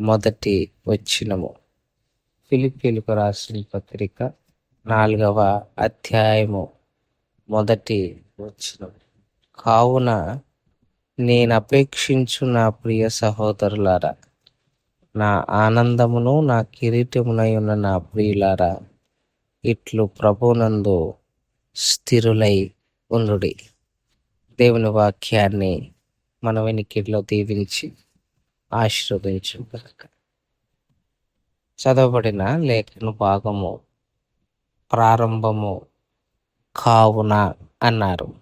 మొదటి వచ్చినము ఫిలిపీలకు రాసిన పత్రిక నాలుగవ అధ్యాయము మొదటి వచ్చినము కావున నేను అపేక్షించు నా ప్రియ సహోదరులారా నా ఆనందమును నా కిరీటమునై ఉన్న నా ప్రియులారా ఇట్లు ప్రభునందు స్థిరులై ఉండుడి. దేవుని వాక్యాన్ని మన వెనికిడిలో దీవించి ఆశీర్వదించు. చదవబడిన లేఖన భాగము ప్రారంభము కావున అన్నారు.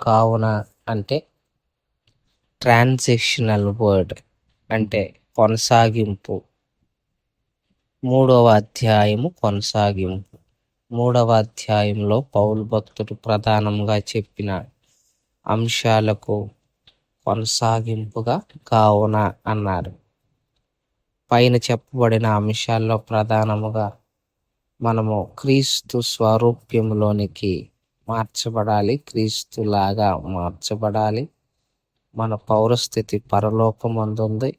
కావున అంటే ట్రాన్సాక్షనల్ వర్డ్ అంటే కొనసాగింపు. మూడవ అధ్యాయము కొనసాగింపు. మూడవ అధ్యాయంలో పౌలు భక్తుడు ప్రధానంగా చెప్పిన అంశాలకు కొనసాగింపుగా కావున అన్నారు. పైన చెప్పబడిన అంశాల్లో ప్రధానముగా మనము క్రీస్తు స్వరూప్యంలోనికి మార్చబడాలి క్రీస్తులాగా మార్చబడాలి. మన పౌరస్థితి పరలోకమందుంది.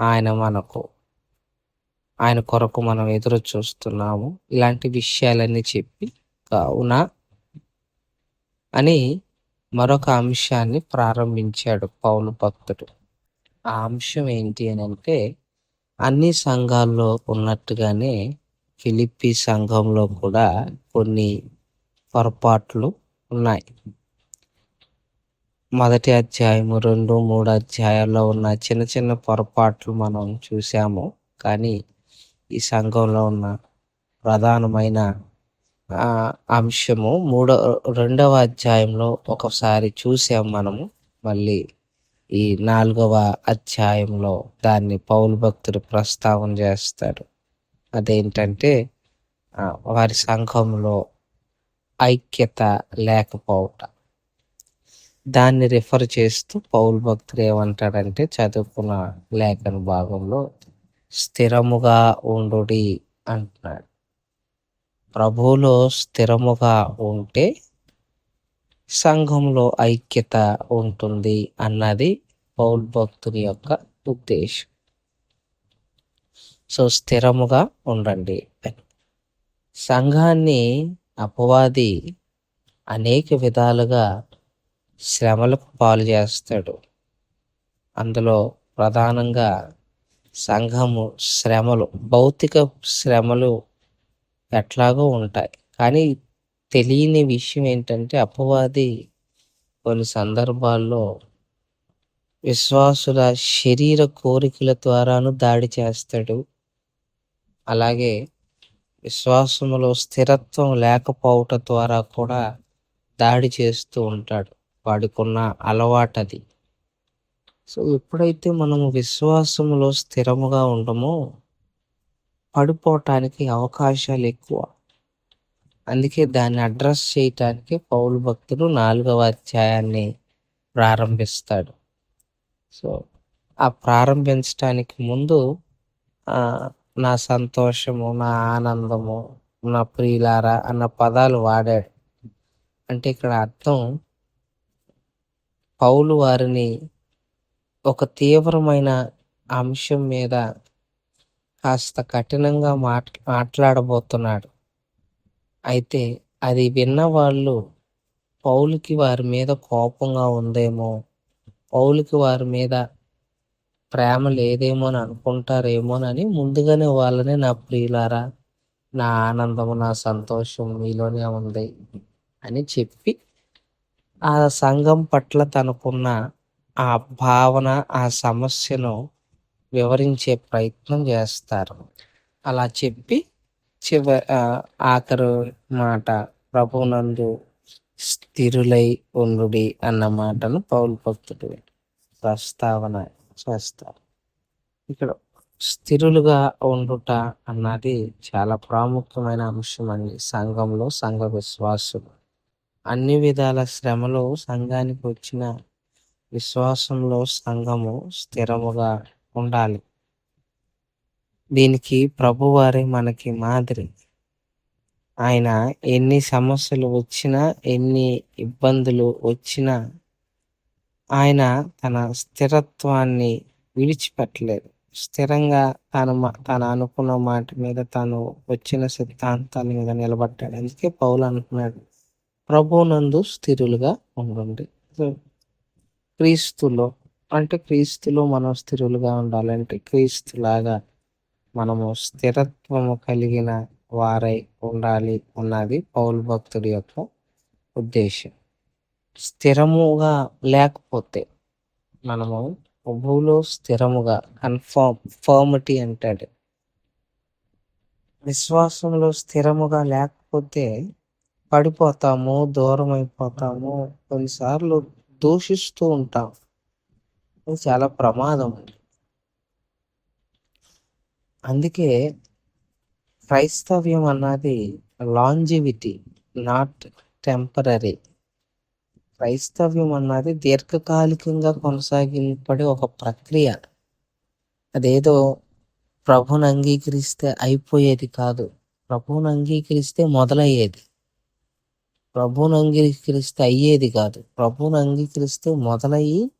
ఆయన మనకు ఆయన కొరకు మనం ఎదురు చూస్తున్నాము. ఇలాంటి విషయాలన్నీ చెప్పి కావున అని మరొక అంశాన్ని ప్రారంభించాడు పౌలు భక్తుడు. ఆ అంశం ఏంటి అని అంటే అన్ని సంఘాల్లో ఉన్నట్టుగానే ఫిలిప్పి సంఘంలో కూడా కొన్ని పొరపాట్లు ఉన్నాయి. మొదటి అధ్యాయము రెండు మూడు అధ్యాయాల్లో ఉన్న చిన్న చిన్న పొరపాట్లు మనం చూసాము. కానీ ఈ సంఘంలో ఉన్న ప్రధానమైన అంశము మూడో రెండవ అధ్యాయంలో ఒకసారి చూసాం మనము. మళ్ళీ ఈ నాలుగవ అధ్యాయంలో దాన్ని పౌలు భక్తుడు ప్రస్తావన చేస్తాడు. అదేంటంటే వారి సంఘంలో ఐక్యత లేకపోవటం. దాన్ని రిఫర్ చేస్తూ పౌల్ భక్తుడు ఏమంటాడంటే చదువుకున్న లేఖన భాగంలో స్థిరముగా ఉండు అంటున్నాడు. ప్రభువులో స్థిరముగా ఉంటే సంఘంలో ఐక్యత ఉంటుంది అన్నది పౌల్ భక్తుని యొక్క ఉద్దేశం. సో స్థిరముగా ఉండండి. సంఘాన్ని అపవాది అనేక విధాలుగా శ్రమలకు పాలు చేస్తాడు. అందులో ప్రధానంగా సంఘము శ్రమలు భౌతిక శ్రమలు ఎట్లాగో ఉంటాయి. కానీ తెలియని విషయం ఏంటంటే అపవాది కొన్ని సందర్భాల్లో విశ్వాసుల శరీర కోరికల ద్వారాను దాడి చేస్తాడు. అలాగే విశ్వాసములో స్థిరత్వం లేకపోవటం ద్వారా కూడా దాడి చేస్తూ ఉంటాడు. వాడికున్న అలవాటది. సో ఎప్పుడైతే మనము విశ్వాసములో స్థిరముగా ఉండమో పడిపోవటానికి అవకాశాలు ఎక్కువ. అందుకే దాన్ని అడ్రస్ చేయటానికి పౌలు భక్తుడు నాలుగవ అధ్యాయాన్ని ప్రారంభిస్తాడు. సో ఆ ప్రారంభించటానికి ముందు నా సంతోషము నా ఆనందము నా ప్రియులారా అన్న పదాలు వాడాడు. అంటే ఇక్కడ అర్థం పౌలు వారిని ఒక తీవ్రమైన అంశం మీద కాస్త కఠినంగా మాట్ మాట్లాడబోతున్నాడు. అయితే అది విన్న వాళ్ళు పౌలుకి వారి మీద కోపంగా ఉందేమో పౌలుకి వారి మీద ప్రేమ లేదేమో అని అనుకుంటారేమోనని ముందుగానే వాళ్ళని నా ప్రియులారా నా ఆనందము నా సంతోషం మీలోనే ఉంది అని చెప్పి ఆ సంఘం పట్ల తనకున్న ఆ భావన ఆ సమస్యను వివరించే ప్రయత్నం చేస్తారు. అలా చెప్పి చివ ఆఖరు మాట ప్రభునందు స్థిరులై ఉండుడి అన్న మాటను పౌలు భక్తుడు ప్రస్తావన చేస్తారు. ఇక్కడ స్థిరులుగా ఉండుట అన్నది చాలా ప్రాముఖ్యమైన అంశం అండి సంఘంలో సంఘ విశ్వాసులు. అన్ని విధాల శ్రమలో సంఘానికి వచ్చిన విశ్వాసంలో సంఘము స్థిరముగా ఉండాలి. దీనికి ప్రభువారే మనకి మాదిరి. ఆయన ఎన్ని సమస్యలు వచ్చినా ఎన్ని ఇబ్బందులు వచ్చినా ఆయన తన స్థిరత్వాన్ని విడిచిపెట్టలేదు. స్థిరంగా తన తను అనుకున్న మాట మీద తను వచ్చిన సిద్ధాంతాల మీద నిలబడ్డాడు. అందుకే పౌలు అంటున్నాడు ప్రభునందు స్థిరులుగా ఉండండి. క్రీస్తులో అంటే క్రీస్తులో మనం స్థిరులుగా ఉండాలంటే క్రీస్తులాగా మనము స్థిరత్వము కలిగిన వారై ఉండాలి అన్నది పౌల్ భక్తుడి యొక్క ఉద్దేశం. స్థిరముగా లేకపోతే మనము ప్రభువులో స్థిరముగా కన్ఫర్మ్ ఫర్మిటీ అంటాడు. విశ్వాసంలో స్థిరముగా లేకపోతే పడిపోతాము దూరం అయిపోతాము కొన్నిసార్లు దూషిస్తూ ఉంటాం. చాలా ప్రమాదం అందుకే క్రైస్తవ్యం అన్నది లాంజివిటీ నాట్ టెంపరీ క్రైస్తవ్యం అన్నది దీర్ఘకాలికంగా కొనసాగింపడే ఒక ప్రక్రియ. అదేదో ప్రభుని అంగీకరిస్తే అయిపోయేది కాదు. ప్రభువుని అంగీకరిస్తే మొదలయ్యేది. ప్రభువుని అంగీకరిస్తే అయ్యేది కాదు. ప్రభువుని అంగీకరిస్తే మొదలయ్యి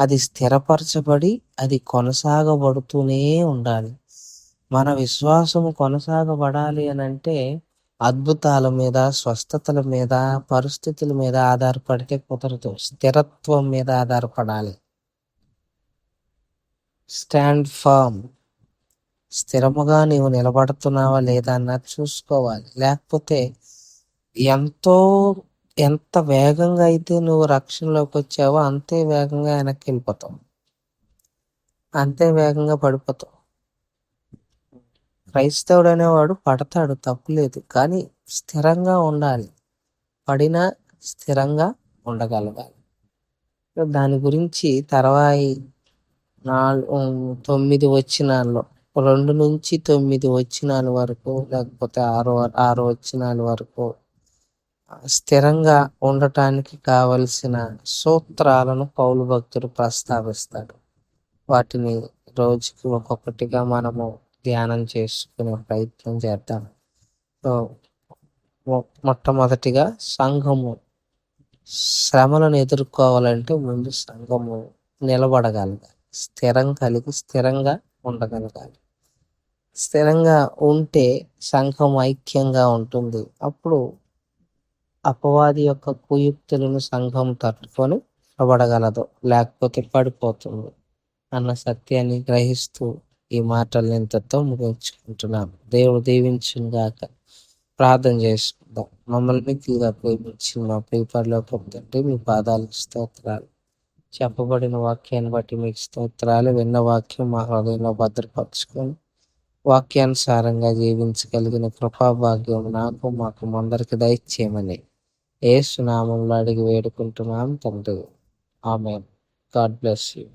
అది స్థిరపరచబడి అది కొనసాగబడుతూనే ఉండాలి. మన విశ్వాసం కొనసాగబడాలి అని అంటే అద్భుతాల మీద స్వస్థతల మీద పరిస్థితుల మీద ఆధారపడితే కుదరదు. స్థిరత్వం మీద ఆధారపడాలి. స్టాండ్ ఫామ్ స్థిరముగా నీవు నిలబడుతున్నావా లేదా అన్నది చూసుకోవాలి. లేకపోతే ఎంతో ఎంత వేగంగా అయితే నువ్వు రక్షణలోకి వచ్చావో అంతే వేగంగా వెనక్కి వెళ్ళిపోతావు. అంతే వేగంగా పడిపోతావు. క్రైస్తవుడు అనేవాడు పడతాడు తప్పులేదు కానీ స్థిరంగా ఉండాలి. పడినా స్థిరంగా ఉండగలగాలి. దాని గురించి తర్వాయి నాలుగు తొమ్మిది వచ్చినాల్లో రెండు నుంచి తొమ్మిది వచ్చినాల వరకు లేకపోతే ఆరో ఆరు వచ్చినాల వరకు స్థిరంగా ఉండటానికి కావలసిన సూత్రాలను పౌలు భక్తుడు ప్రస్తావిస్తాడు. వాటిని రోజుకి ఒక్కొక్కటిగా మనము ధ్యానం చేసుకునే ప్రయత్నం చేద్దాం. సో మొట్టమొదటిగా సంఘము శ్రమలను ఎదుర్కోవాలంటే ముందు సంఘము నిలబడగలగాలి. స్థిరం కలిగి స్థిరంగా ఉండగలగాలి. స్థిరంగా ఉంటే సంఘం ఐక్యంగా ఉంటుంది. అప్పుడు అపవాది యొక్క కుయుక్తులను సంఘం తట్టుకొని నిలబడగలదు లేకపోతే పడిపోతుంది అన్న సత్యాన్ని గ్రహిస్తూ ఈ మాటలు ఇంతతో ముగించుకుంటున్నాం దేవుడు దీవించిన గాక. ప్రార్థన చేసుకుందాం. మమ్మల్ని మిక్కిలిగా ప్రేమించిన మా పేపర్లో పొందంటే మీ పాదాలకు స్తోత్రాలు. చెప్పబడిన వాక్యాన్ని బట్టి మీకు స్తోత్రాలు. విన్న వాక్యం మా హృదయంలో భద్రపరచుకొని వాక్యానుసారంగా జీవించగలిగిన కృపాభాగ్యం నాకు మాకు అందరికి దయచేయమని ఏసునామంలో అడిగి వేడుకుంటున్నాం తండ్రి ఆమె గాడ్ బ్లెస్ యూ.